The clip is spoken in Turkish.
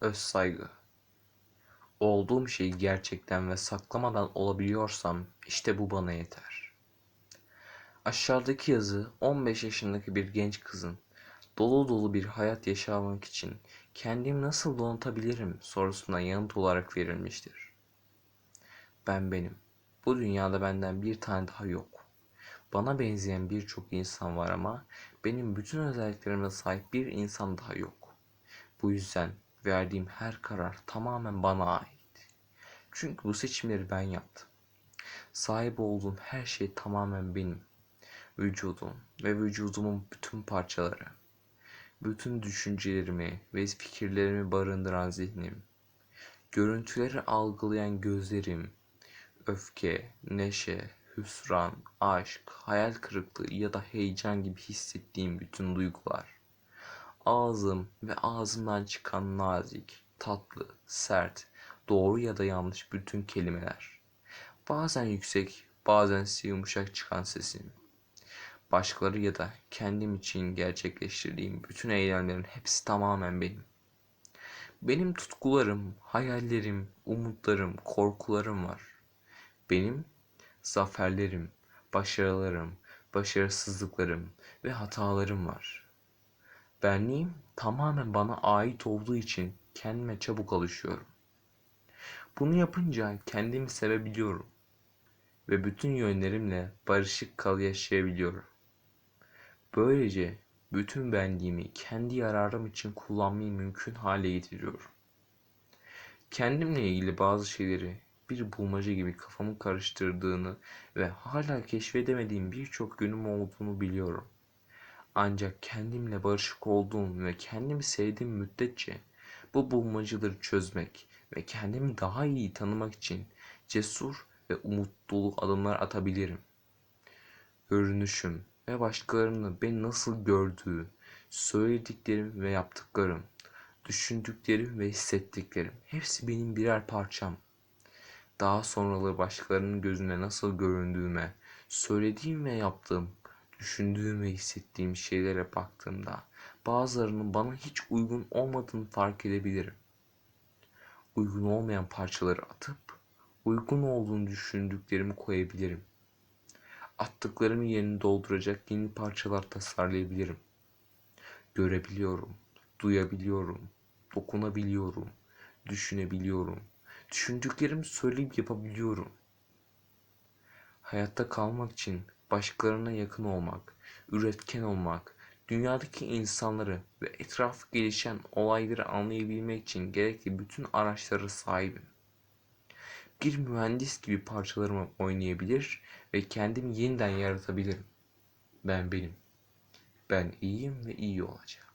öz saygı. Olduğum şeyi gerçekten ve saklamadan olabiliyorsam işte bu bana yeter. Aşağıdaki yazı 15 yaşındaki bir genç kızın dolu dolu bir hayat yaşamak için kendimi nasıl donatabilirim sorusuna yanıt olarak verilmiştir. Ben benim. Bu dünyada benden bir tane daha yok. Bana benzeyen birçok insan var ama benim bütün özelliklerime sahip bir insan daha yok. Bu yüzden verdiğim her karar tamamen bana ait. Çünkü bu seçimleri ben yaptım. Sahip olduğum her şey tamamen benim. Vücudum ve vücudumun bütün parçaları. Bütün düşüncelerimi ve fikirlerimi barındıran zihnim. Görüntüleri algılayan gözlerim. Öfke, neşe, hüsran, aşk, hayal kırıklığı ya da heyecan gibi hissettiğim bütün duygular. Ağzım ve ağzımdan çıkan nazik, tatlı, sert, doğru ya da yanlış bütün kelimeler. Bazen yüksek, bazen yumuşak çıkan sesim. Başkaları ya da kendim için gerçekleştirdiğim bütün eylemlerin hepsi tamamen benim. Benim tutkularım, hayallerim, umutlarım, korkularım var. Benim zaferlerim, başarılarım, başarısızlıklarım ve hatalarım var. Benliğim tamamen bana ait olduğu için kendime çabuk alışıyorum. Bunu yapınca kendimi sevebiliyorum ve bütün yönlerimle barışık kal yaşayabiliyorum. Böylece bütün benliğimi kendi yararım için kullanmayı mümkün hale getiriyorum. Kendimle ilgili bazı şeyleri bir bulmaca gibi kafamı karıştırdığını ve hala keşfedemediğim birçok yönüm olduğunu biliyorum. Ancak kendimle barışık olduğum ve kendimi sevdiğim müddetçe bu bulmacaları çözmek ve kendimi daha iyi tanımak için cesur ve umut dolu adımlar atabilirim. Görünüşüm ve başkalarının beni nasıl gördüğü, söylediklerim ve yaptıklarım, düşündüklerim ve hissettiklerim hepsi benim birer parçam. Daha sonraları başkalarının gözüne nasıl göründüğüme, söylediğim ve yaptığım, düşündüğüm ve hissettiğim şeylere baktığımda bazılarının bana hiç uygun olmadığını fark edebilirim. Uygun olmayan parçaları atıp uygun olduğunu düşündüklerimi koyabilirim. Attıklarımın yerini dolduracak yeni parçalar tasarlayabilirim. Görebiliyorum, duyabiliyorum, dokunabiliyorum, düşünebiliyorum. Düşündüklerimi söyleyip yapabiliyorum. Hayatta kalmak için başkalarına yakın olmak, üretken olmak, dünyadaki insanları ve etraf gelişen olayları anlayabilmek için gerekli bütün araçlara sahibim. Bir mühendis gibi parçalarımı oynayabilir ve kendimi yeniden yaratabilirim. Ben benim. Ben iyiyim ve iyi olacağım.